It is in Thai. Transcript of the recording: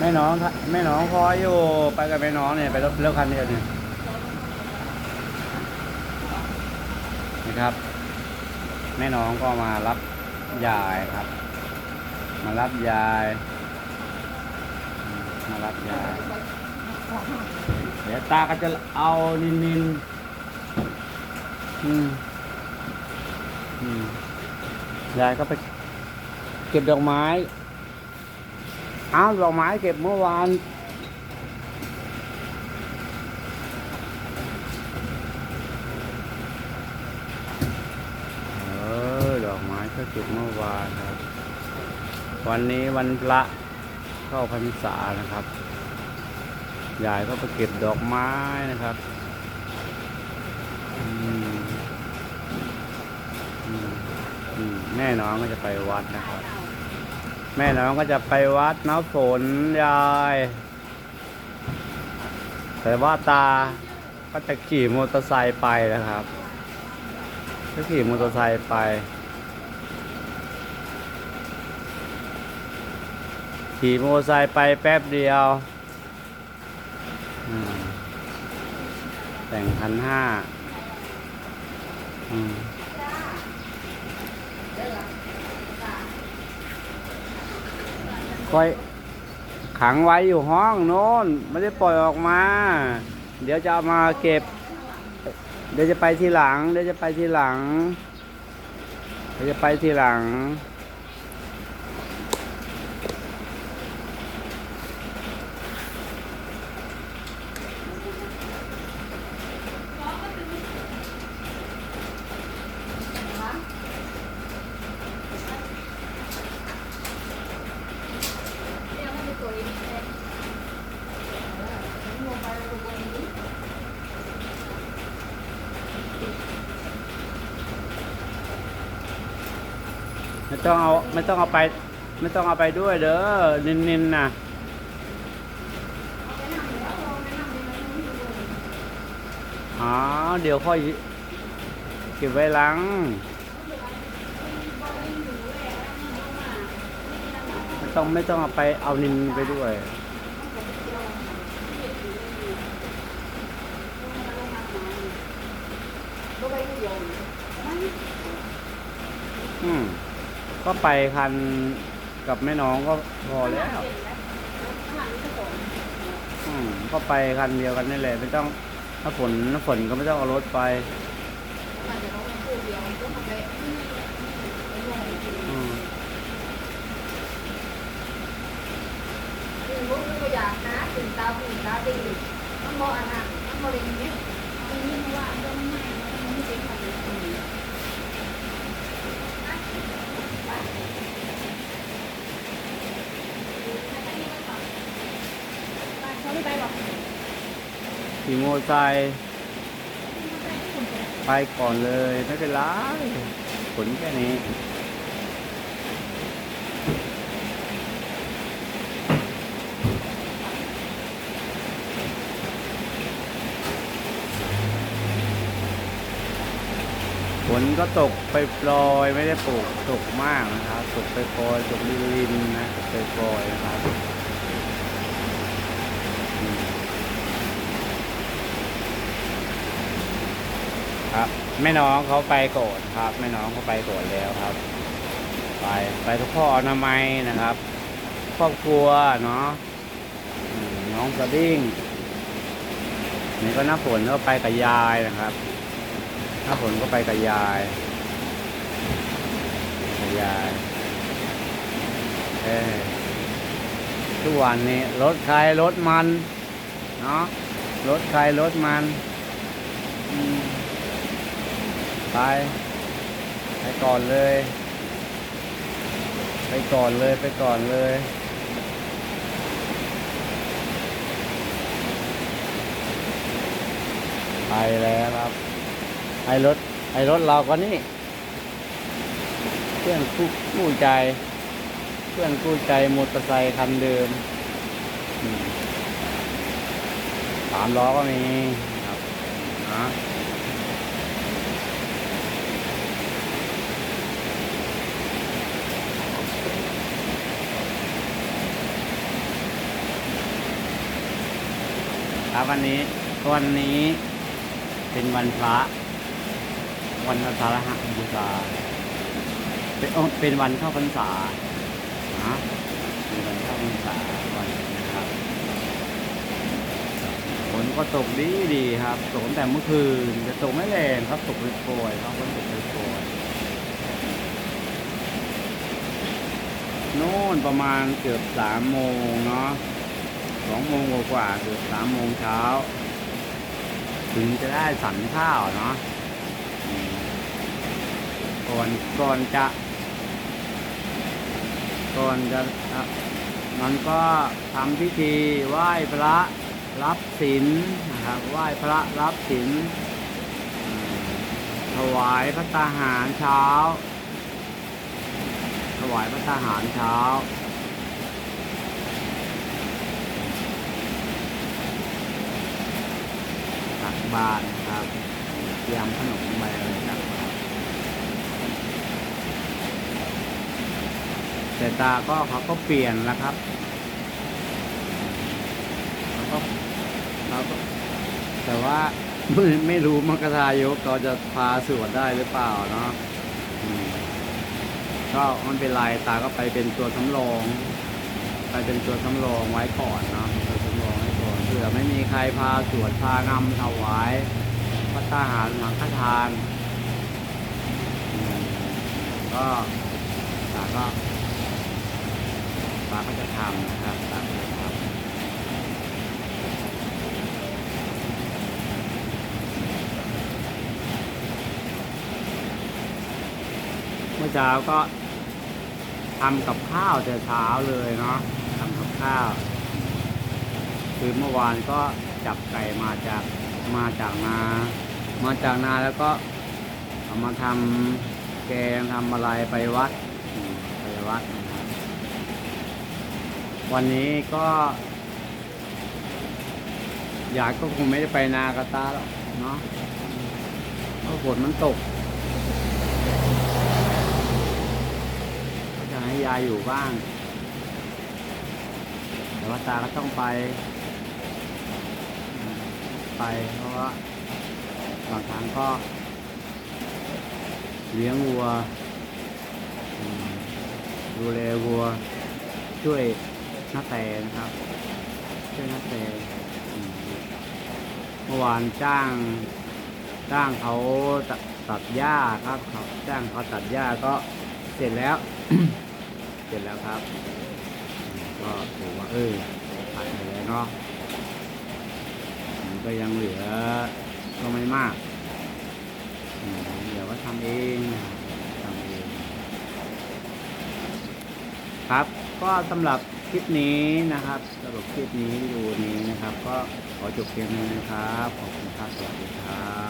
แม่น้องแม่น้องคอยอยู่ไปกับแม่น้องเนี่ยไปรถเร็วคันเดียวเนี่ยนะครับ แม่น้องก็มารับยายครับ มารับยายมมารับยาย เดี๋ยวตาก็จะเอานินนินอืมอืมยายก็ไปเก็บดอกไม้ อ้าวดอกไม้เก็บเมื่อวานเออดอกไม้ก็เก็บเมื่อวานครับ วันนี้วันพระเข้าพรรษานะครับยายก็ไปเก็บดอกไม้นะครับอืมอืมแม่น้องก็จะไปวัดนะครับ แม่น้องก็จะไปวัดน้ำฝนยาย แต่ว่าตาก็จะขี่มอเตอร์ไซค์ไปนะครับก็ขี่มอเตอร์ไซค์ไป ขี่มอเตอร์ไซค์ไปแป๊บเดียว แต่งพันห้า อืมคอยขังไว้อยู่ห้องโน้นไม่ได้ปล่อยออกมา เดี๋ยวจะเอามาเก็บ เดี๋ยวจะไปทีหลัง เดี๋ยวจะไปทีหลัง เดี๋ยวจะไปทีหลัง ไม่ต้องเอาไม่ต้องเอาไป ไม่ต้องเอาไปด้วยเด้อนินนินนะอ๋อเดี๋ยวค่อยเก็บไว้หลังไม่ต้องไม่ต้องเอาไปเอานินไปด้วยอืม ก็ไปคันกับแม่น้องก็พอแล้วอืมก็ไปคันเดียวกันนี่แหละไม่ต้องถ้าฝนถ้าฝนก็ไม่ต้องเอารถไปอืมตื่นตาตื่นตาดีมันโมอันนั้นมันโมเรียนนี้มันนี่ว่ามันไม่มันไม่เป็นของคนนี้เขาไม่ไปหรอก ขี่มอไซค์ไปก่อนเลย ไม่เป็นไรฝนแค่นี้ฝนก็ตกไปปลอยไม่ได้ปลูกตกมากนะครับ ตกไปปลอยตกลินนะตกไปปลอยนะครับ ครับ แม่น้องเขาไปโก่อนครับ แม่น้องเขาไปโก่อนแล้วครับ ไปไปทุกพ่ออนามัยนะครับ ครอบครัวเนาะน้องสดิ้งนี่ก็น้าฝนก็ไปกับยายนะครับถ้าฝนก็ไปกับยายกับยายเอ้ยทุกวันนี้รถใครรถมัน เนาะรถใครรถมันอืม ไปไปก่อนเลย ไปก่อนเลยไปก่อนเลยไปแล้วครับไอรถไอรถเราก็นี่ เพื่อนคู่คู่ใจ เพื่อนคู่ใจมอเตอร์ไซค์คันเดิมอืมสามล้อก็มีครับนะ ครับวันนี้วันนี้เป็นวันพระวันอาสาฬหบูชาเป็นเป็นวันเข้าพรรษานะเป็นวันเข้าพรรษาวันนี้นะครับฝนก็ตกดีดีครับตกตั้งแต่เมื่อคืนจะตกไม่แรงครับตกโปรยๆครับฝนตกโปรยๆโน่นประมาณเกือบสามโมงเนาะ สองโมงกว่าๆเกือสามโมงเช้า ถึงจะได้สันข้าวเนาะก่อนก่อนจะ ก่อนจะอะมันก็ทำพิธีไหว้พระรับศีลนะครับไหว้พระรับศีลถวายพระตาหารเช้า ถวายพระตาหารเช้า ตัก บาตรนะครับเตรียมขนมใบอะไรตับาตรแต่ตาก็เขาก็เปลี่ยนแล้วครับเขาก็เขาก็แต่ว่าไม่ไม่รู้มกรายกเขาจะพาสวดได้หรือเปล่าเนาะก็มันเป็นไรตาก็ไปเป็นตัวสำรอง ไปเป็นตัวสำรองไว้ก่อนเนาะ ผื่อไม่มีใครพาสวดพานำถวายพระทหารหลังฆทาน ก็ตาก็ตาก็จะทำนะครับตาก็จะทำเมื่อเช้าก็ทำกับข้าวแต่เช้าเลยเนาะทำกับข้าว คือเมื่อวานก็จับไก่มาจากมาจากนา มาจากนาแล้วก็เอามาทำแกงทำอะไรไปวัดไปวัดนะครับวันนี้ก็ อยากก็คงไม่ได้ไปนากระตาหรอกเนาะเพราะฝนมันตกก็จะให้ยายอยู่บ้างแต่ว่าตาก็ต้องไป ไป เพราะว่าบางครั้งก็ เลี้ยงวัว ดูแลวัว ช่วยน้าแต่นะครับ ช่วยน้าแต่เมื่อวานจ้าง จ้างเขาตัดตัดหญ้าครับเขาจ้างเขาตัดหญ้าก็เสร็จแล้ว เสร็จแล้วครับ ก็ถือว่าเออตัดไปแล้วเนาะ ก็ยังเหลือก็ไม่มากเดี๋ยวก็ทำเองทำเอง ครับ ก็สำหรับคลิปนี้นะครับสำหรับคลิปนี้วิดีโอนี้นะครับ ก็ขอจบเพียงเท่านี้นะครับ ขอบคุณครับ สวัสดีครับ